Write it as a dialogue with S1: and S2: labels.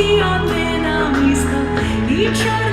S1: і одна миска, і чарівна.